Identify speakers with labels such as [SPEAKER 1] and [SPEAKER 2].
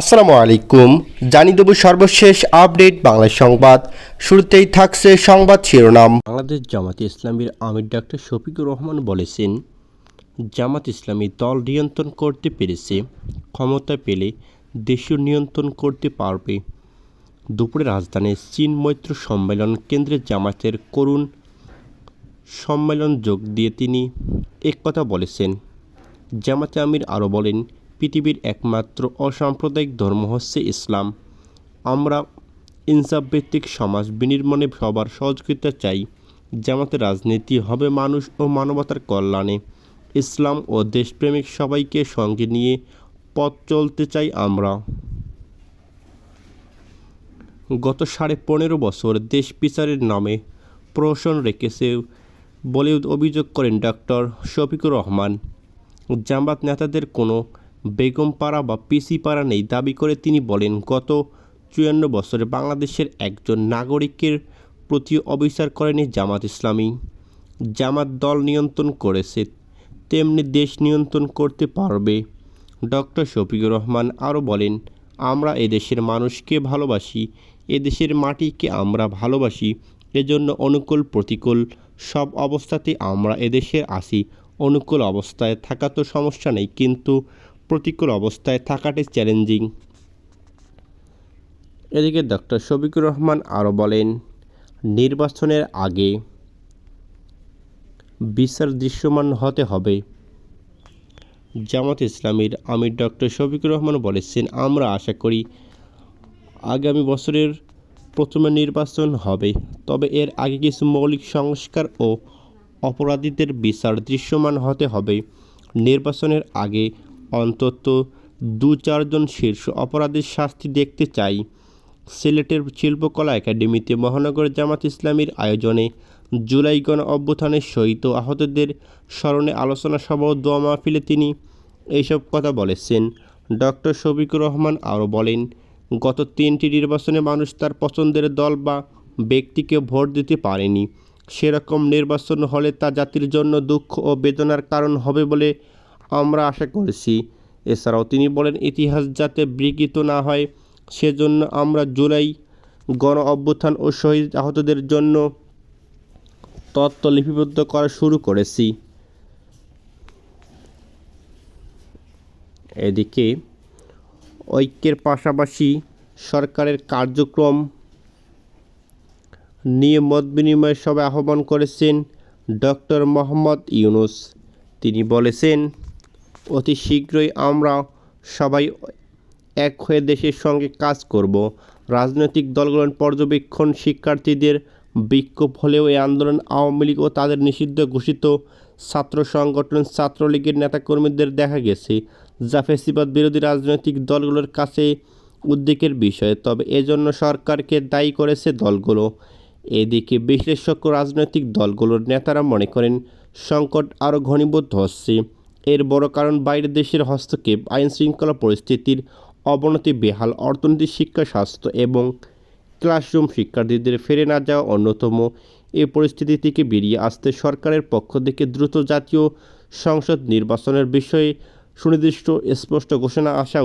[SPEAKER 1] আসসালামু আলাইকুম। জানিয়ে দেব সর্বশেষ আপডেট বাংলা সংবাদ। শুরুতেই থাকছে সংবাদ শিরোনাম। বাংলাদেশ জামাত ইসলামীর আমির ডাক্তার শফিকুর রহমান বলেছেন, জামাত ইসলামী দল নিয়ন্ত্রণ করতে পেরেছে, ক্ষমতা পেলে দেশীয় নিয়ন্ত্রণ করতে পারবে। দুপুরে রাজধানীর চীন মৈত্র সম্মেলন কেন্দ্রে জামাতের করুণ সম্মেলন যোগ দিয়ে তিনি এক কথা বলেছেন। জামাতে আমির আরও বলেন পৃথিবীর একমাত্র অসাম্প্রদায়িক ধর্ম হচ্ছে ইসলাম। আমরা ইনসাফ ভিত্তিক সমাজ বিনির্মাণে সবার সহযোগিতা চাই। জামাতে রাজনীতি হবে মানুষ ও মানবতার কল্যাণে। ইসলাম ও দেশপ্রেমিক সবাইকে সঙ্গে নিয়ে পথ চলতে চাই আমরা। গত সাড়ে পনেরো বছর দেশ বিচারের নামে প্রহসন রেখেছে বলে অভিযোগ করেন ডক্টর শফিকুর রহমান। জামাত নেতাদের কোনো বেগমপাড়া বা পিসিপাড়া নেই দাবি করে তিনি বলেন, গত চুয়ান্ন বছরে বাংলাদেশের একজন নাগরিকের প্রতি অবিচার করেনি জামাত ইসলামী। জামাত দল নিয়ন্ত্রণ করেছে, তেমনি দেশ নিয়ন্ত্রণ করতে পারবে। ডক্টর শফিকুর রহমান আরও বলেন, আমরা এদেশের মানুষকে ভালোবাসি এদেশের মাটিকে আমরা ভালোবাসি এজন্য অনুকূল প্রতিকূল সব অবস্থাতে আমরা এদেশে আসি অনুকূল অবস্থায় থাকা তো সমস্যা নেই, কিন্তু প্রতিকূল অবস্থায় থাকাটাই চ্যালেঞ্জিং। এদিকে ডক্টর শফিকুর রহমান আরও বলেন, নির্বাচনের আগে বিচার দৃশ্যমান হতে হবে। জামাত ইসলামীর আমির ডক্টর শফিকুর রহমান বলেছেন, আমরা আশা করি আগামী বছরের প্রথমে নির্বাচন হবে, তবে এর আগে কিছু মৌলিক সংস্কার ও অপরাধীদের বিচার দৃশ্যমান হতে হবে। নির্বাচনের আগে অন্তত দু চারজন শীর্ষ অপরাধীর শাস্তি দেখতে চাই। সিলেটের শিল্পকলা একাডেমিতে মহানগর জামাত ইসলামীর আয়োজনে জুলাই গণ অভ্যুত্থানের সহিত আহতদের স্মরণে আলোচনা সভা ও দোয়া মাহফিলে তিনি এইসব কথা বলেছেন। ডক্টর শফিকুর রহমান আরও বলেন, গত তিনটি নির্বাচনে মানুষ তার পছন্দের দল বা ব্যক্তিকে ভোট দিতে পারেনি। সেরকম নির্বাচন হলে তা জাতির জন্য দুঃখ ও বেদনার কারণ হবে বলে আমরা আশা করেছি। এছাড়াও তিনি বলেন, ইতিহাস যাতে বিকৃত না হয়, সেজন্য আমরা জুলাই গণ অভ্যুত্থান ও শহীদ আহতদের জন্য তত্ত্ব লিপিবদ্ধ করা শুরু করেছি। এদিকে ঐক্যের পাশাপাশি সরকারের কার্যক্রম নিয়ে মত বিনিময় সভা আহ্বান করেছেন ডক্টর মোহাম্মদ ইউনুস। তিনি বলেছেন অতি শীঘ্রই আমরা সবাই এক হয়ে দেশের সঙ্গে কাজ করব। রাজনৈতিক দলগুলোর পর্যবেক্ষণ শিক্ষার্থীদের বিক্ষোভ হলেও এই আন্দোলন আওয়ামী লীগ ও তাদের নিষিদ্ধ ঘোষিত ছাত্র সংগঠন ছাত্রলীগের নেতাকর্মীদের দেখা গেছে, যা ফেসিবাদ বিরোধী রাজনৈতিক দলগুলোর কাছে উদ্বেগের বিষয়। তবে এজন্য সরকারকে দায়ী করেছে দলগুলো। এদিকে বিশ্লেষক রাজনৈতিক দলগুলোর নেতারা মনে করেন, সংকট আরও ঘনীভূত হচ্ছে। এর বড় কারণ বাইরের দেশের হস্তক্ষেপ আইন শৃঙ্খলা পরিস্থিতির অবনতি, বেহাল অর্থনীতি, শিক্ষা, স্বাস্থ্য এবং ক্লাসরুম শিক্ষার্থীদের ফেরে না যাওয়া অন্যতম এ পরিস্থিতি থেকে বেরিয়ে আসতে সরকারের পক্ষ থেকে দ্রুত জাতীয় সংসদ নির্বাচনের বিষয়ে সুনির্দিষ্ট স্পষ্ট ঘোষণা আসা